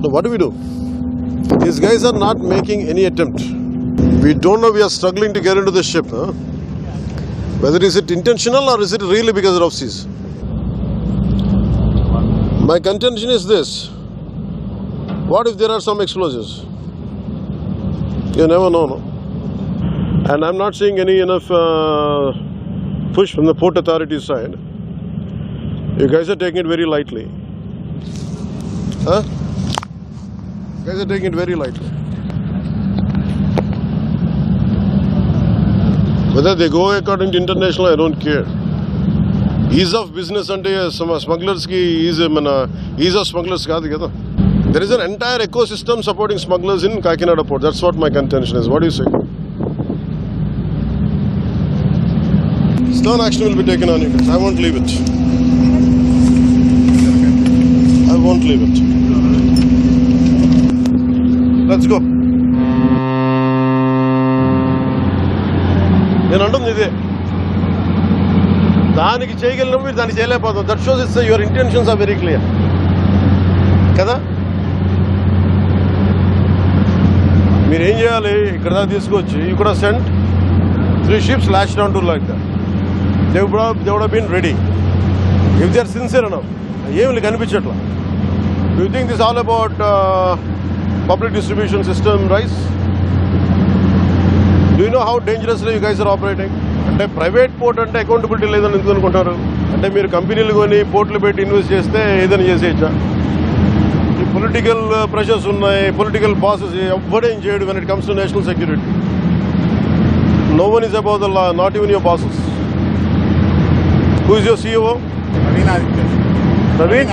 Now, what do we do? These guys are not making any attempt. We don't know we are struggling to get into the ship. Huh? Whether is it intentional or is it really because of seas? My contention is this. What if there are some explosives? You never know, no? And I'm not seeing any enough uh, push from the port authority side. You guys are taking it very lightly. Huh? You guys are taking it very lightly. Whether they go according to international, I don't care. Ease of business అంటే స్మగ్లర్స్కి is మన is of smugglers కాదు కదా there is an entire ecosystem supporting smugglers in Kakinada port that's what my contention is what you say Stern action will be taken on you guys. I won't leave it. I won't leave Let's go. నేను అంటుంది ఇదే. దానికి చేయగలిగినప్పుడు మీరు దాన్ని చేయలేకపోతాం that shows is your intentions are very clear కదా? మీరు ఏం చేయాలి? ఇక్కడ దాకా తీసుకొచ్చి ఇక్కడ కూడా sent three ships lash down to like they they would been ready if they are sincere అన్న ఏమి కనిపించట్లా you think this all about public distribution system rice do you know how dangerously you guys are operating అంటే private port అంటే accountability లేదని ఎందుకు అనుకుంటారు? అంటే మీరు కంపెనీలు కొని పోర్ట్లు పెట్టి ఇన్వెస్ట్ చేస్తే ఏదైనా చేసేయచ్చా? ఈ పొలిటికల్ ప్రెషర్స్ ఉన్నాయి పొలిటికల్ బాసెస్ ఎవ్వడేం చేయడు when it comes to national security no one is about the law not even your bosses who is your CEO Praveen Aditya Praveen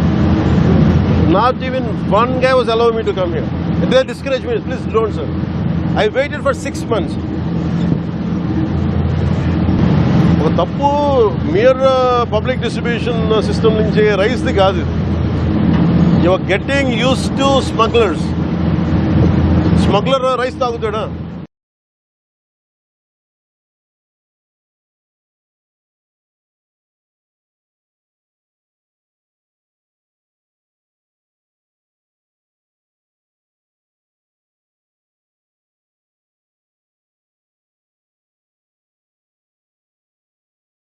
not even one guy was allowing me to come here. They discouraged me, please don't, sir. I waited for six months. ఒక తప్పు mere public distribution system నుంచి రైస్ది కాదు ఇది your getting use to smugglers smuggler rice తాగుతాడా